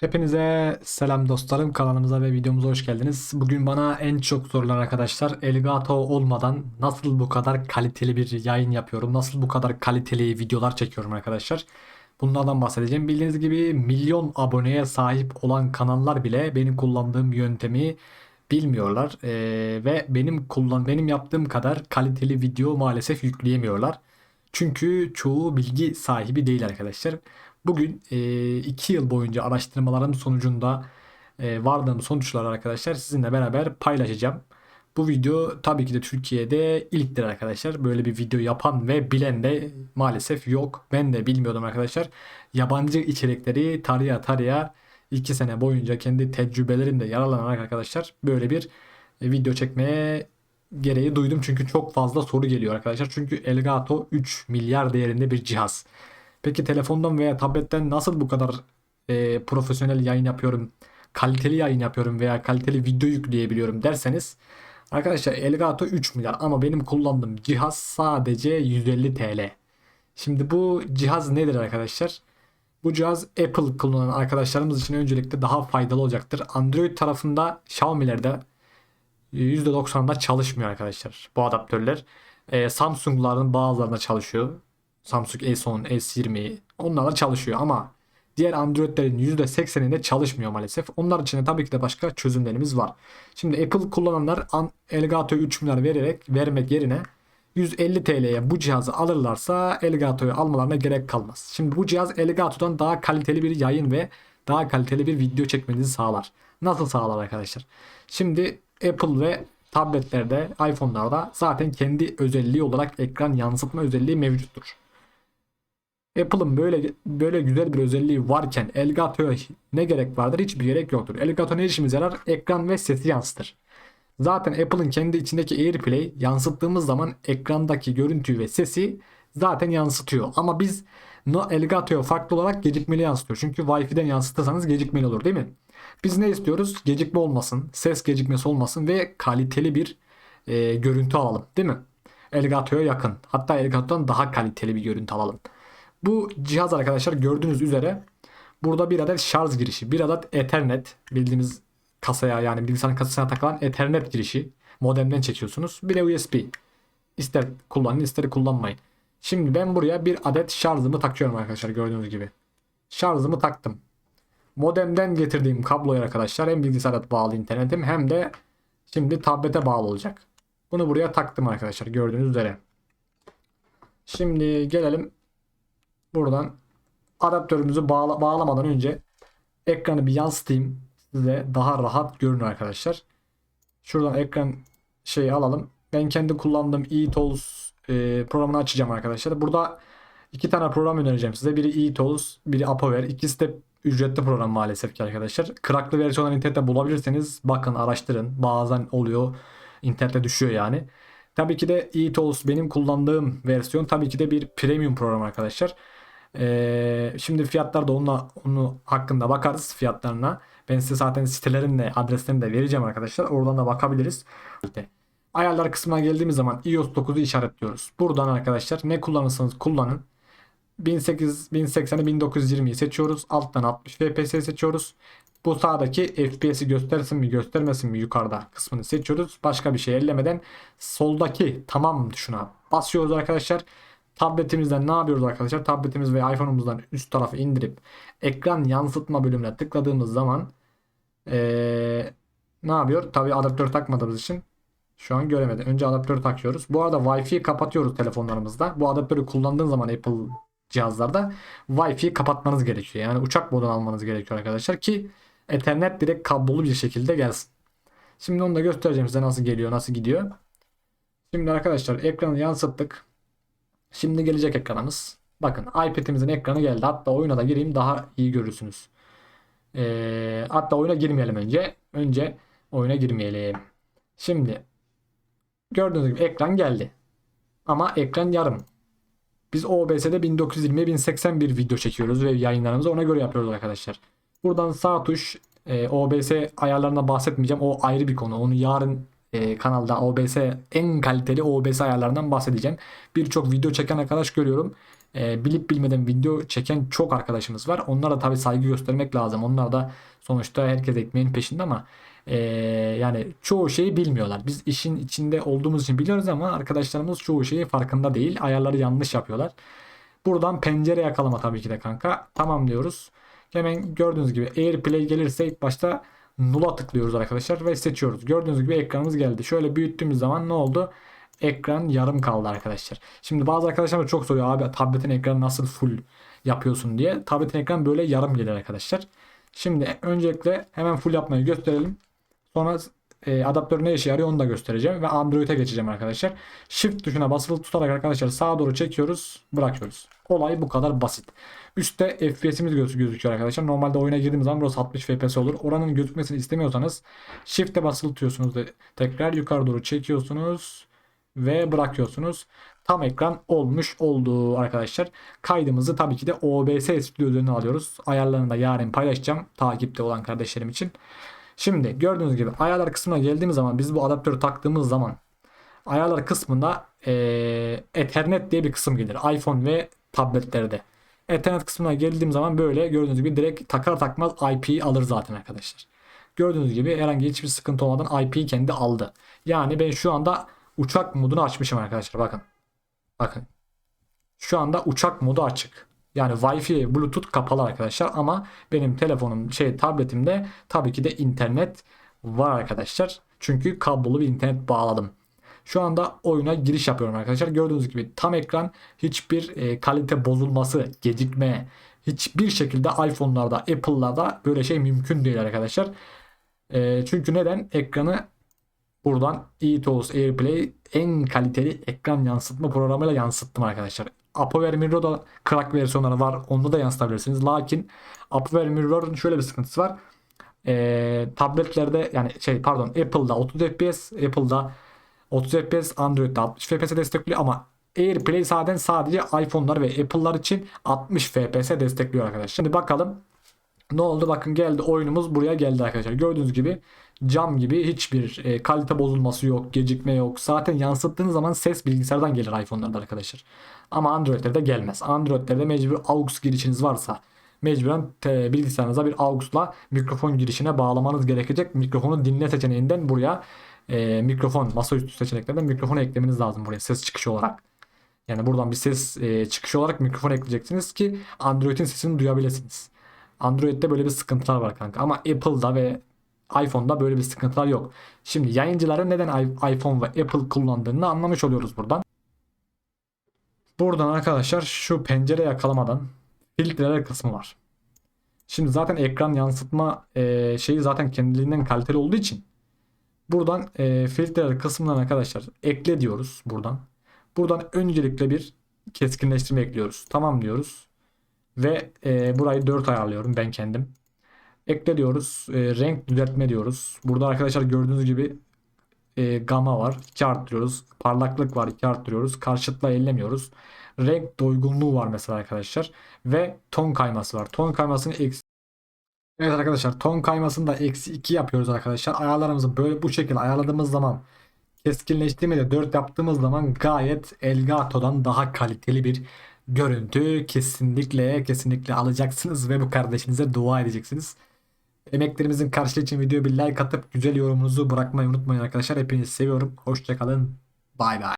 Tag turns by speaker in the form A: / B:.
A: Hepinize selam dostlarım kanalımıza ve videomuza hoş geldiniz. Bugün bana en çok sorulan arkadaşlar Elgato olmadan nasıl bu kadar kaliteli bir yayın yapıyorum? Nasıl bu kadar kaliteli videolar çekiyorum arkadaşlar? Bunlardan bahsedeceğim. Bildiğiniz gibi milyon aboneye sahip olan kanallar bile benim kullandığım yöntemi bilmiyorlar Ee, ve benim kullan benim yaptığım kadar kaliteli video maalesef yükleyemiyorlar. Çünkü çoğu bilgi sahibi değil arkadaşlar. Bugün 2 yıl boyunca araştırmalarım sonucunda vardığım sonuçları arkadaşlar sizinle beraber paylaşacağım. Bu video tabii ki de Türkiye'de ilktir arkadaşlar. Böyle bir video yapan ve bilen de maalesef yok. Ben de bilmiyordum arkadaşlar. Yabancı içerikleri taraya taraya 2 sene boyunca kendi tecrübelerimde yararlanarak arkadaşlar böyle bir e, video çekmeye gereği duydum. Çünkü çok fazla soru geliyor arkadaşlar. Çünkü Elgato 3 milyar değerinde bir cihaz. Peki telefondan veya tabletten nasıl bu kadar e, profesyonel yayın yapıyorum, kaliteli yayın yapıyorum veya kaliteli video yükleyebiliyorum derseniz arkadaşlar Elgato 3 milyar ama benim kullandığım cihaz sadece 150 TL. Şimdi bu cihaz nedir arkadaşlar? Bu cihaz Apple kullanan arkadaşlarımız için öncelikle daha faydalı olacaktır. Android tarafında Xiaomi'lerde %90'da çalışmıyor arkadaşlar bu adaptörler. Ee, Samsung'ların bazılarında çalışıyor. Samsung S10, S20 onlarla çalışıyor ama diğer Android'lerin %80'inde çalışmıyor maalesef. Onlar için de tabii ki de başka çözümlerimiz var. Şimdi Apple kullananlar Elgato 3 milyar vererek vermek yerine 150 TL'ye bu cihazı alırlarsa Elgato'yu almalarına gerek kalmaz. Şimdi bu cihaz Elgato'dan daha kaliteli bir yayın ve daha kaliteli bir video çekmenizi sağlar. Nasıl sağlar arkadaşlar? Şimdi Apple ve tabletlerde, iPhone'larda zaten kendi özelliği olarak ekran yansıtma özelliği mevcuttur. Apple'ın böyle böyle güzel bir özelliği varken Elgato'ya ne gerek vardır? Hiçbir gerek yoktur. Elgato ne işimize yarar? Ekran ve sesi yansıtır. Zaten Apple'ın kendi içindeki AirPlay yansıttığımız zaman ekrandaki görüntüyü ve sesi zaten yansıtıyor. Ama biz no Elgato'ya farklı olarak gecikmeli yansıtıyor. Çünkü Wi-Fi'den yansıtırsanız gecikmeli olur değil mi? Biz ne istiyoruz? Gecikme olmasın, ses gecikmesi olmasın ve kaliteli bir e, görüntü alalım değil mi? Elgato'ya yakın. Hatta Elgato'dan daha kaliteli bir görüntü alalım. Bu cihaz arkadaşlar gördüğünüz üzere burada bir adet şarj girişi, bir adet Ethernet bildiğimiz kasaya yani bilgisayarın kasasına takılan Ethernet girişi modemden çekiyorsunuz. Bir de USB. İster kullanın ister kullanmayın. Şimdi ben buraya bir adet şarjımı takıyorum arkadaşlar gördüğünüz gibi. Şarjımı taktım. Modemden getirdiğim kabloya arkadaşlar hem bilgisayara bağlı internetim hem de şimdi tablete bağlı olacak. Bunu buraya taktım arkadaşlar gördüğünüz üzere. Şimdi gelelim buradan adaptörümüzü bağla bağlamadan önce ekranı bir yansıtayım size daha rahat görün arkadaşlar. Şuradan ekran şeyi alalım. Ben kendi kullandığım eTools e, programını açacağım arkadaşlar. Burada iki tane program önereceğim size. Biri eTools, biri Apover. İkisi de ücretli program maalesef ki arkadaşlar. Kraklı versiyonları internette bulabilirseniz bakın araştırın. Bazen oluyor. internette düşüyor yani. Tabii ki de eTools benim kullandığım versiyon tabii ki de bir premium program arkadaşlar. Ee, şimdi fiyatlar da onunla, onu hakkında bakarız fiyatlarına. Ben size zaten sitelerin de adreslerini de vereceğim arkadaşlar. Oradan da bakabiliriz. Ayarlar kısmına geldiğimiz zaman iOS 9'u işaretliyoruz. Buradan arkadaşlar ne kullanırsanız kullanın. 1080, 1080'i 1920'yi seçiyoruz. Alttan 60 FPS seçiyoruz. Bu sağdaki FPS'i göstersin mi göstermesin mi yukarıda kısmını seçiyoruz. Başka bir şey ellemeden soldaki tamam tuşuna basıyoruz arkadaşlar. Tabletimizden ne yapıyoruz arkadaşlar? Tabletimiz ve iPhone'umuzdan üst tarafı indirip ekran yansıtma bölümüne tıkladığımız zaman ee, ne yapıyor? Tabi adaptör takmadığımız için şu an göremedim. Önce adaptörü takıyoruz. Bu arada Wi-Fi'yi kapatıyoruz telefonlarımızda. Bu adaptörü kullandığın zaman Apple cihazlarda Wi-Fi'yi kapatmanız gerekiyor. Yani uçak modunu almanız gerekiyor arkadaşlar ki Ethernet direkt kablolu bir şekilde gelsin. Şimdi onu da göstereceğim size nasıl geliyor, nasıl gidiyor. Şimdi arkadaşlar ekranı yansıttık. Şimdi gelecek ekranımız. Bakın iPad'imizin ekranı geldi. Hatta oyuna da gireyim daha iyi görürsünüz. Ee, hatta oyuna girmeyelim önce. Önce oyuna girmeyelim. Şimdi gördüğünüz gibi ekran geldi. Ama ekran yarım. Biz OBS'de 1920 1080 bir video çekiyoruz ve yayınlarımızı ona göre yapıyoruz arkadaşlar. Buradan sağ tuş e, OBS ayarlarına bahsetmeyeceğim. O ayrı bir konu. Onu yarın e, kanalda OBS en kaliteli OBS ayarlarından bahsedeceğim. Birçok video çeken arkadaş görüyorum. e, bilip bilmeden video çeken çok arkadaşımız var. Onlara da tabii saygı göstermek lazım. Onlar da sonuçta herkes ekmeğin peşinde ama e, yani çoğu şeyi bilmiyorlar. Biz işin içinde olduğumuz için biliyoruz ama arkadaşlarımız çoğu şeyi farkında değil. Ayarları yanlış yapıyorlar. Buradan pencere yakalama tabii ki de kanka. Tamam diyoruz. Hemen gördüğünüz gibi AirPlay gelirse ilk başta null'a tıklıyoruz arkadaşlar ve seçiyoruz. Gördüğünüz gibi ekranımız geldi. Şöyle büyüttüğümüz zaman ne oldu? Ekran yarım kaldı arkadaşlar. Şimdi bazı arkadaşlar da çok soruyor abi tabletin ekranı nasıl full yapıyorsun diye. Tabletin ekranı böyle yarım gelir arkadaşlar. Şimdi öncelikle hemen full yapmayı gösterelim. Sonra e, adaptör ne işe yarıyor onu da göstereceğim ve Android'e geçeceğim arkadaşlar. Shift tuşuna basılı tutarak arkadaşlar sağa doğru çekiyoruz, bırakıyoruz. Olay bu kadar basit. Üstte FPS'imiz göz gözüküyor arkadaşlar. Normalde oyuna girdiğimiz zaman burası 60 FPS olur. Oranın gözükmesini istemiyorsanız Shift'e basılı tutuyorsunuz da tekrar yukarı doğru çekiyorsunuz ve bırakıyorsunuz. Tam ekran olmuş oldu arkadaşlar. Kaydımızı tabii ki de OBS stüdyo üzerinden alıyoruz. Ayarlarını da yarın paylaşacağım takipte olan kardeşlerim için. Şimdi gördüğünüz gibi ayarlar kısmına geldiğimiz zaman biz bu adaptörü taktığımız zaman ayarlar kısmında eee, Ethernet diye bir kısım gelir. iPhone ve tabletlerde. Ethernet kısmına geldiğim zaman böyle gördüğünüz gibi direkt takar takmaz IP'yi alır zaten arkadaşlar. Gördüğünüz gibi herhangi hiçbir sıkıntı olmadan IP'yi kendi aldı. Yani ben şu anda uçak modunu açmışım arkadaşlar bakın. Bakın. Şu anda uçak modu açık. Yani Wi-Fi, Bluetooth kapalı arkadaşlar ama benim telefonum şey tabletimde tabii ki de internet var arkadaşlar. Çünkü kablolu bir internet bağladım. Şu anda oyuna giriş yapıyorum arkadaşlar. Gördüğünüz gibi tam ekran hiçbir e, kalite bozulması, gecikme hiçbir şekilde iPhone'larda, Apple'larda böyle şey mümkün değil arkadaşlar. E, çünkü neden? Ekranı buradan eTools AirPlay en kaliteli ekran yansıtma programıyla yansıttım arkadaşlar. Apover Mirror'da crack versiyonları var. Onda da yansıtabilirsiniz. Lakin Apover Mirror'ın şöyle bir sıkıntısı var. Ee, tabletlerde yani şey pardon Apple'da 30 FPS, Apple'da 30 FPS, Android'de 60 FPS destekliyor ama AirPlay zaten sadece iPhone'lar ve Apple'lar için 60 FPS destekliyor arkadaşlar. Şimdi bakalım ne oldu? Bakın geldi oyunumuz buraya geldi arkadaşlar. Gördüğünüz gibi cam gibi hiçbir e, kalite bozulması yok, gecikme yok. Zaten yansıttığınız zaman ses bilgisayardan gelir iPhone'larda arkadaşlar. Ama Android'lerde gelmez. Android'lerde mecbur AUX girişiniz varsa mecburen te, bilgisayarınıza bir AUX'la mikrofon girişine bağlamanız gerekecek. Mikrofonu dinle seçeneğinden buraya e, mikrofon masaüstü seçeneklerden mikrofonu eklemeniz lazım buraya ses çıkışı olarak. Yani buradan bir ses e, çıkışı olarak mikrofon ekleyeceksiniz ki Android'in sesini duyabilirsiniz. Android'de böyle bir sıkıntılar var kanka. Ama Apple'da ve iPhone'da böyle bir sıkıntılar yok. Şimdi yayıncıların neden iPhone ve Apple kullandığını anlamış oluyoruz buradan. Buradan arkadaşlar şu pencere yakalamadan filtreler kısmı var. Şimdi zaten ekran yansıtma e, şeyi zaten kendiliğinden kaliteli olduğu için buradan e, filtreler kısmından arkadaşlar ekle diyoruz buradan. Buradan öncelikle bir keskinleştirme ekliyoruz. Tamam diyoruz. Ve e, burayı 4 ayarlıyorum ben kendim. Ekle diyoruz. E, renk düzeltme diyoruz. Burada arkadaşlar gördüğünüz gibi e, gama var. 2 arttırıyoruz. Parlaklık var. 2 arttırıyoruz. Karşıtla ellemiyoruz. Renk doygunluğu var mesela arkadaşlar. Ve ton kayması var. Ton kaymasını eksi Evet arkadaşlar ton kaymasını da eksi 2 yapıyoruz arkadaşlar. Ayarlarımızı böyle bu şekilde ayarladığımız zaman keskinleştirme de 4 yaptığımız zaman gayet Elgato'dan daha kaliteli bir görüntü kesinlikle kesinlikle alacaksınız ve bu kardeşinize dua edeceksiniz. Emeklerimizin karşılığı için videoya bir like atıp güzel yorumunuzu bırakmayı unutmayın arkadaşlar. Hepinizi seviyorum. Hoşçakalın. Bay bay.